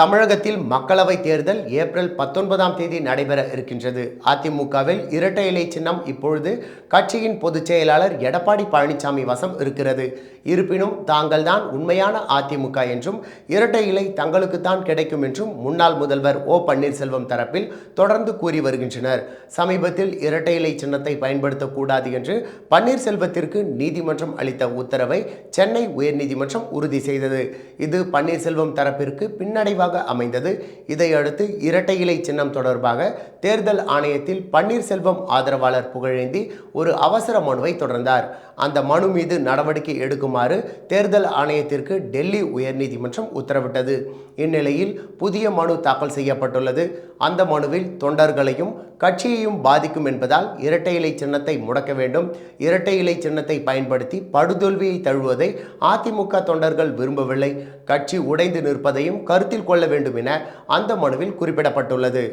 தமிழகத்தில் மக்களவை தேர்தல் ஏப்ரல் பத்தொன்பதாம் தேதி நடைபெற இருக்கின்றது. அதிமுகவில் இரட்டை இலை சின்னம் இப்பொழுது கட்சியின் பொதுச் செயலாளர் எடப்பாடி பழனிசாமி வசம் இருக்கிறது. இருப்பினும் தாங்கள்தான் உண்மையான அதிமுக என்றும் இரட்டை இலை தங்களுக்குத்தான் கிடைக்கும் என்றும் முன்னாள் முதல்வர் ஓ பன்னீர்செல்வம் தரப்பில் தொடர்ந்து கூறி வருகின்றனர். சமீபத்தில் இரட்டை இலை சின்னத்தை பயன்படுத்தக்கூடாது என்று பன்னீர்செல்வத்திற்கு நீதிமன்றம் அளித்த உத்தரவை சென்னை உயர்நீதிமன்றம் உறுதி செய்தது. இது பன்னீர்செல்வம் தரப்பிற்கு பின்னடைவாக அமைந்தது. இதையடுத்து இரட்டை இலை சின்னம் தொடர்பாக தேர்தல் ஆணையத்தில் பன்னீர்செல்வம் ஆதரவாளர் புகழேந்தி ஒரு அவசர மனுவை தொடர்ந்தார். அந்த மனு மீது நடவடிக்கை எடுக்குமாறு தேர்தல் ஆணையத்திற்கு டெல்லி உயர்நீதிமன்றம் உத்தரவிட்டது. இந்நிலையில் புதிய மனு தாக்கல் செய்யப்பட்டுள்ளது. அந்த மனுவில் தொண்டர்களையும் கட்சியையும் பாதிக்கும் என்பதால் இரட்டை இலை சின்னத்தை முடக்க வேண்டும். இரட்டை இலை சின்னத்தை பயன்படுத்தி படுதோல்வியை தழுவதை அதிமுக தொண்டர்கள் விரும்பவில்லை. கட்சி உடைந்து நிற்பதையும் கருத்தில் கொள்ள வேண்டும் என அந்த மனுவில் குறிப்பிடப்பட்டுள்ளது.